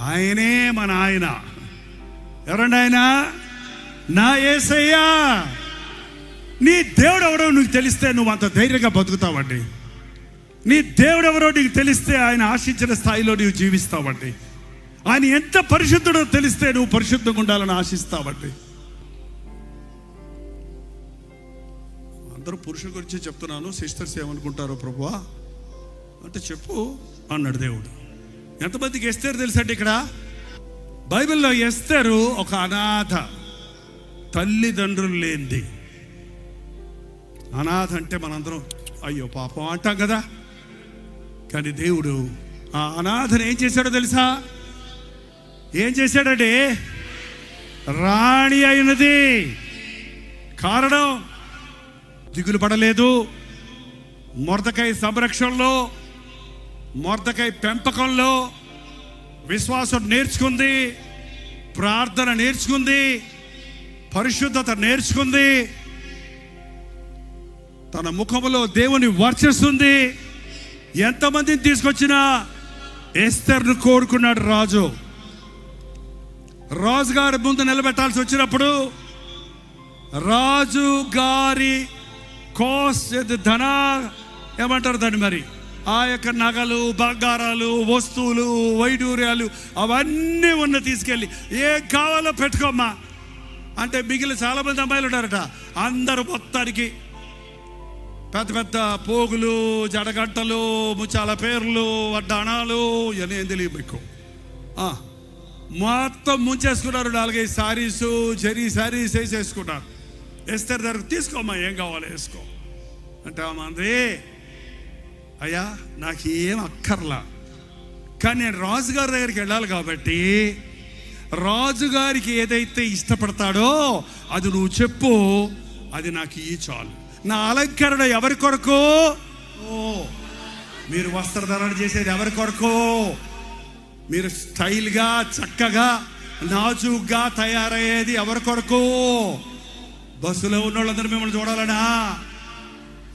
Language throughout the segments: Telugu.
ఆయనే మన ఆయన. ఎవరండి ఆయన? నా ఏసయ్యా. నీ దేవుడు ఎవరో నీకు తెలిస్తే నువ్వు అంత ధైర్యంగా బతుకుతావండి. నీ దేవుడు ఎవరో నీకు తెలిస్తే ఆయన ఆశించిన స్థాయిలో నీవు జీవిస్తావండి. ఆయన ఎంత పరిశుద్ధుడో తెలిస్తే నువ్వు పరిశుద్ధంగా ఉండాలని ఆశిస్తావండి. అందరూ పురుషుల గురించి చెప్తున్నాను సిస్టర్స్ ఏమనుకుంటారో ప్రభువా? అంటే చెప్పు అన్నాడు దేవుడు. ఎంతమందికి ఎస్తారు తెలుసండి ఇక్కడ? బైబిల్లో ఎస్తారు ఒక అనాథ. తల్లిదండ్రులు లేనిది. అనాథ అంటే మనందరం అయ్యో పాపం అంటాం కదా. కానీ దేవుడు ఆ అనాథను ఏం చేశాడో తెలుసా? ఏం చేశాడండి? రాణి అయినది. కారణం దిగులు పడలేదు. మొరదకాయ సంరక్షణలో మొర్దకై పెంపకంలో విశ్వాసం నేర్చుకుంది ప్రార్థన నేర్చుకుంది పరిశుద్ధత నేర్చుకుంది. తన ముఖములో దేవుని వర్చిస్తుంది. ఎంతమందిని తీసుకొచ్చినా ఎస్తర్ను కోరుకున్నాడు రాజు. రాజు గారి ముందు నిలబెట్టాల్సి వచ్చినప్పుడు రాజు గారి కోస్ ధన ఏమంటారు దాన్ని మరి? ఆ యొక్క నగలు బంగారాలు వస్తువులు వైడూర్యాలు అవన్నీ ఉన్న తీసుకెళ్ళి ఏం కావాలో పెట్టుకోమ్మా. అంటే మిగిలిన చాలామంది అమ్మాయిలు ఉన్నారట. అందరూ మొత్తానికి పెద్ద పెద్ద పోగులు జడగంటలు ముచ్చాల పేర్లు వడ్డాణాలు ఇవన్నీ ఏం తెలియదు మీకు. మొత్తం ముంచేసుకున్నారు నాలుగైదు సారీస్ జరీ శారీస్ వేసేసుకున్నారు. వేస్తారు దగ్గర తీసుకోమ్మా ఏం కావాలి వేసుకో. అంటే ఆమె అయ్యా నాకు ఏం అక్కర్లా. కానీ నేను రాజుగారి దగ్గరికి వెళ్ళాలి కాబట్టి రాజుగారికి ఏదైతే ఇష్టపడతాడో అది నువ్వు చెప్పు అది నాకు ఈ చాలు. నా అలంకరణ ఎవరి కొరకు? ఓ మీరు వస్త్రధారణ చేసేది ఎవరి కొరకు? మీరు స్టైల్గా చక్కగా నాజుగ్గా తయారయ్యేది ఎవరి కొరకు? బస్సులో ఉన్నవాళ్ళందరూ మిమ్మల్ని చూడాలనా?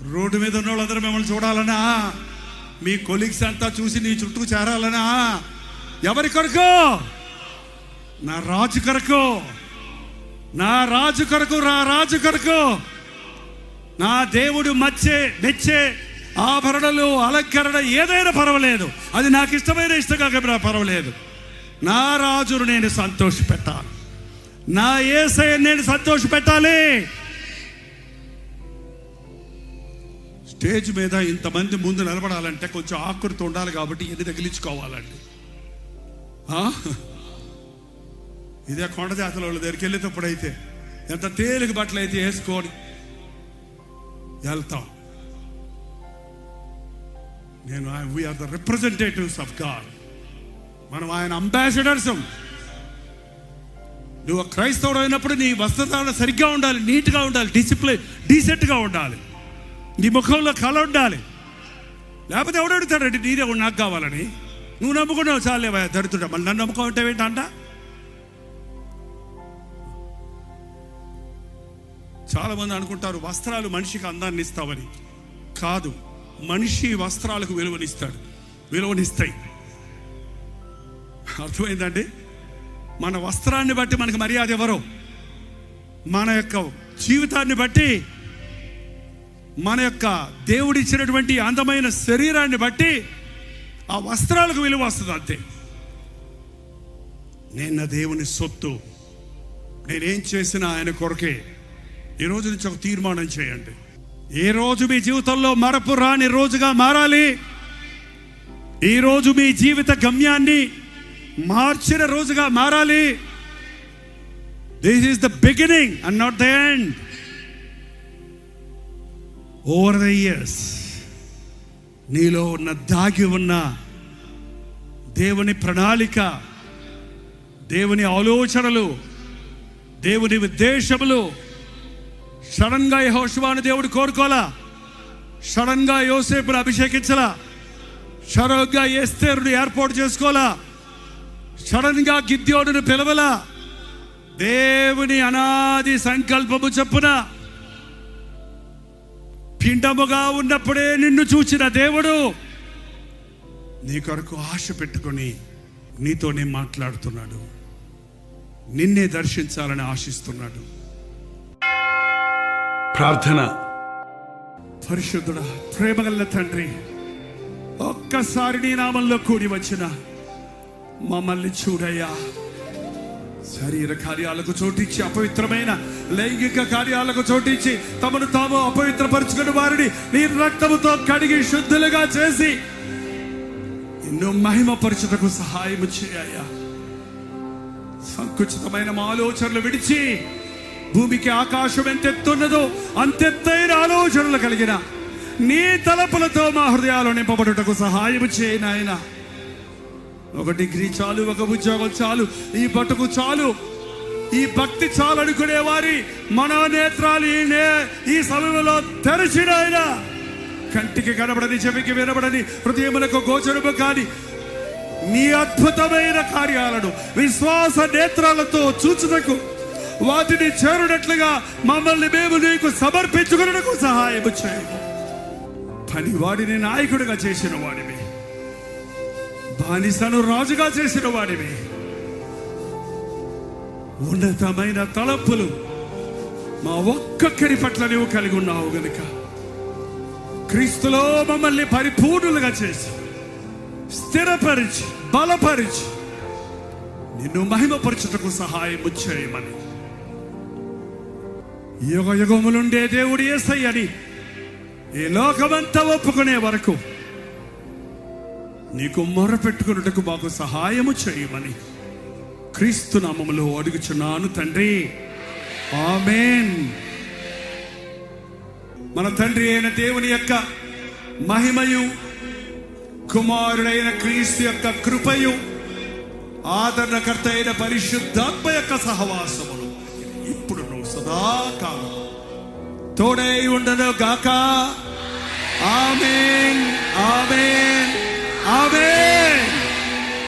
రోడ్డు మీద ఉన్న వాళ్ళందరూ మిమ్మల్ని చూడాలనా? మీ కొలీగ్స్ అంతా చూసి నీ చుట్టూ చేరాలనా? ఎవరి కొరకు? నా రాజు కొరకు. నా రాజు కొరకు నా రాజు కొరకు. నా దేవుడు మచ్చే మెచ్చే ఆభరణలు అలంకరణ ఏదైనా పర్వాలేదు. అది నాకు ఇష్టమైన ఇష్టం కాకపోయినా పర్వాలేదు. నా రాజును నేను సంతోష పెట్టాలి నా ఏసై నేను సంతోష పెట్టాలి స్టేజ్ మీద ఇంతమంది ముందు నిలబడాలంటే కొంచెం ఆకృతి ఉండాలి కాబట్టి ఎన్ని తగిలించుకోవాలండి. ఇదే కొండ జాతర వాళ్ళ దగ్గరికి వెళ్ళేటప్పుడు అయితే ఎంత తేలిక బట్టలు అయితే వేసుకొని వెళ్తాం. నేను we are the representatives of God మనం ఆయన అంబాసిడర్స్ నువ్వు క్రైస్తవుడు అయినప్పుడు నీ వస్త్రధారణ సరిగ్గా ఉండాలి నీట్గా ఉండాలి డిసిప్లిన్ డీసెంట్గా ఉండాలి. నీ ముఖంలో కళ ఉండాలి. లేకపోతే ఎవడు అడుగుతాడండి నీదే నాకు కావాలని. నువ్వు నమ్ముకున్నావు చాలే దడుతుంటా మళ్ళీ నన్ను నమ్ముకోమంటే ఏంటంట? చాలా మంది అనుకుంటారు వస్త్రాలు మనిషికి అందాన్ని ఇస్తావని. కాదు మనిషి వస్త్రాలకు విలువనిస్తాడు విలువనిస్తాయి అర్థమైందండి? మన వస్త్రాన్ని బట్టి మనకు మర్యాద ఎవరు? మన యొక్క జీవితాన్ని బట్టి మన యొక్క దేవుడిచ్చినటువంటి అందమైన శరీరాన్ని బట్టి ఆ వస్త్రాలకు విలువ వస్తుంది అంతే. నేను నా దేవుని సొత్తు. నేనేం చేసినా ఆయన కొరకే. ఈ రోజు నుంచి ఒక తీర్మానం చేయండి. ఏ రోజు మీ జీవితంలో మరపు రాని రోజుగా మారాలి? ఈ రోజు మీ జీవిత గమ్యాన్ని మార్చిన రోజుగా మారాలి? This is the beginning and not the end over the years నీలో ఉన్న దాగి ఉన్న దేవుని ప్రణాళిక దేవుని ఆలోచనలు దేవుని ఉద్దేశములు సడన్గా గా దేవుడు కోరుకోలా సడన్గా యోసేపును అభిషేకించలా? సడన్గా ఏర్పాటు చేసుకోలా సడన్గా గిద్యోడును పిలవలా? దేవుని అనాది సంకల్పము చెప్పున పిండముగా ఉన్నప్పుడే నిన్ను చూచిన దేవుడు. నీ కొరకు ఆశ పెట్టుకొని నీతోనే మాట్లాడుతున్నాడు. నిన్నే దర్శించాలని ఆశిస్తున్నాడు. ప్రార్థన. పరిశుద్ధుడా ప్రేమగల్ల తండ్రి ఒక్కసారి నీ నామంలో కూడి వచ్చిన మమ్మల్ని చూడయ్యా. శరీర కార్యాలకు చోటిచ్చి అపవిత్రమైన లైంగిక కార్యాలకు చోటిచ్చి తమను తాము అపవిత్రపరుచుకుని వారిని నీ రక్తముతో కడిగి శుద్ధులుగా చేసి ఎన్నో మహిమపరచుటకు సహాయం చేయ్యా సంకుచితమైన ఆలోచనలు విడిచి భూమికి ఆకాశం ఎంతెత్తున్నదో అంతెత్తైన ఆలోచనలు కలిగిన నీ తలపులతో మా హృదయాలు నింపబడుటకు సహాయం చేయనాయనా ఒక డిగ్రీ చాలు ఒక ఉద్యోగం చాలు ఈ బతుకు చాలు. ఈ భక్తి చాలు అనుకునే వారి మనోనేత్రాలు ఈ సమయంలో తెరిచిన ఆయన. కంటికి కనబడని చెవికి వినబడని హృదయములకు గోచరము కాని నీ అద్భుతమైన కార్యాలను విశ్వాస నేత్రాలతో చూచుటకు వాటిని చేరునట్లుగా మమ్మల్ని మేము నీకు సమర్పించుకున్నకు సహాయం చేయము పని వాడిని నాయకుడిగా చేసిన వాడివి. బానిసను రాజుగా చేసిన వాడివి. ఉన్నతమైన తలపులు మా ఒక్కొక్కరి పట్ల నువ్వు కలిగి ఉన్నావు గనుక క్రీస్తులో మమ్మల్ని పరిపూర్ణులుగా చేసి స్థిరపరిచి బలపరిచి నిన్ను మహిమపరచుటకు సహాయం చేయమని. యుగ యుగములుండే దేవుడు ఏసయ్యని ఈ లోకమంతా ఒప్పుకునే వరకు నీకు మొరపెట్టుకున్నట్టుకు మాకు సహాయము చేయమని క్రీస్తు నామములో అడుగుచున్నాను తండ్రి. ఆమెన్. మన తండ్రి అయిన దేవుని యొక్క మహిమయు కుమారుడైన క్రీస్తు యొక్క కృపయు ఆదరణకర్త అయిన పరిశుద్ధాత్మ యొక్క సహవాసములు ఇప్పుడు నువ్వు సదాకాలం తోడై ఉండను గాక ఆమెన్. Amen.